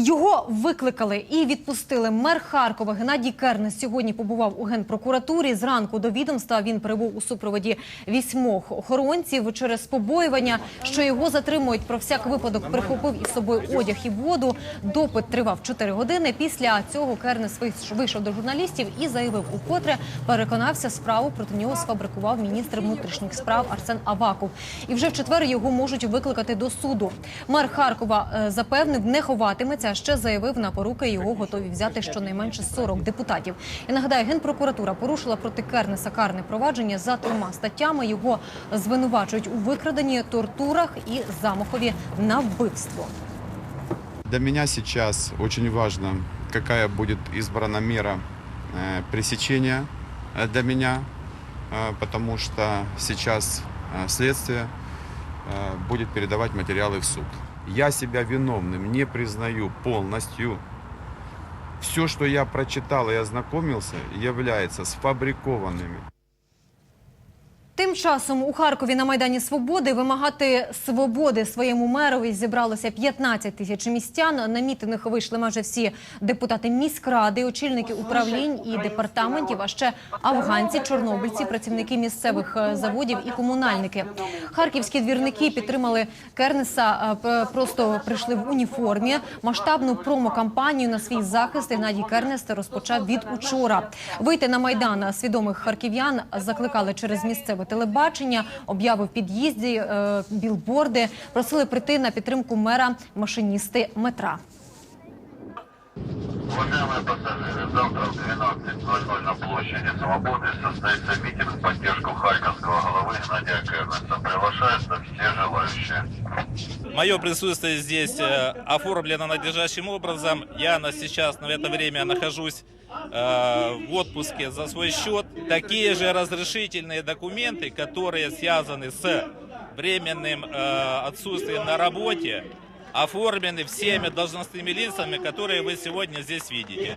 Його викликали і відпустили. Мер Харкова Геннадій Кернес сьогодні побував у генпрокуратурі. Зранку до відомства він прибув у супроводі вісьмох охоронців через побоювання, що його затримують. Про всяк випадок прихопив із собою одяг і воду. Допит тривав 4 години. Після цього Кернес вийшов до журналістів і заявив укотре, переконався, справу проти нього сфабрикував міністр внутрішніх справ Арсен Аваков. І вже в четвер його можуть викликати до суду. Мер Харкова е, запевнив, не ховатиметься, а ще заявив на поруки його готові взяти щонайменше 40 депутатів. І нагадаю, генпрокуратура порушила проти Кернеса карне провадження за трьома статтями. Його звинувачують у викраденні, тортурах і замахові на вбивство. Для меня сейчас очень важно, какая будет избрана мера э, пресечения э, для меня, э, потому что сейчас э, следствие э, будет передавать материалы в суд. Я себя виновным не признаю полностью. Все, что я прочитал и ознакомился, является сфабрикованными. Тим часом у Харкові на Майдані Свободи вимагати свободи своєму мерові зібралося 15 тисяч містян. На мітинг вийшли майже всі депутати міськради, очільники управлінь і департаментів, а ще афганці, чорнобильці, працівники місцевих е, заводів і комунальники. Харківські двірники підтримали Кернеса, е, просто прийшли в уніформі. Масштабну промокампанію на свій захист Геннадій Кернес розпочав від учора. Вийти на майдан свідомих харків'ян закликали через місцеве телебачення, обяви в під'їзді, е, білборди. Просили прийти на підтримку мера машиністи метра. Уважаемые пассажиры, завтра в 12.00 на площади Свободы состоится митинг в поддержку харьковского головы Геннадия Мое присутствие здесь э, оформлено надлежащим образом. Я на сейчас на это время нахожусь э, в отпуске за свой счет. Такие же разрешительные документы, которые связаны с временным э, отсутствием на работе, оформлены всеми должностными лицами, которые вы сегодня здесь видите.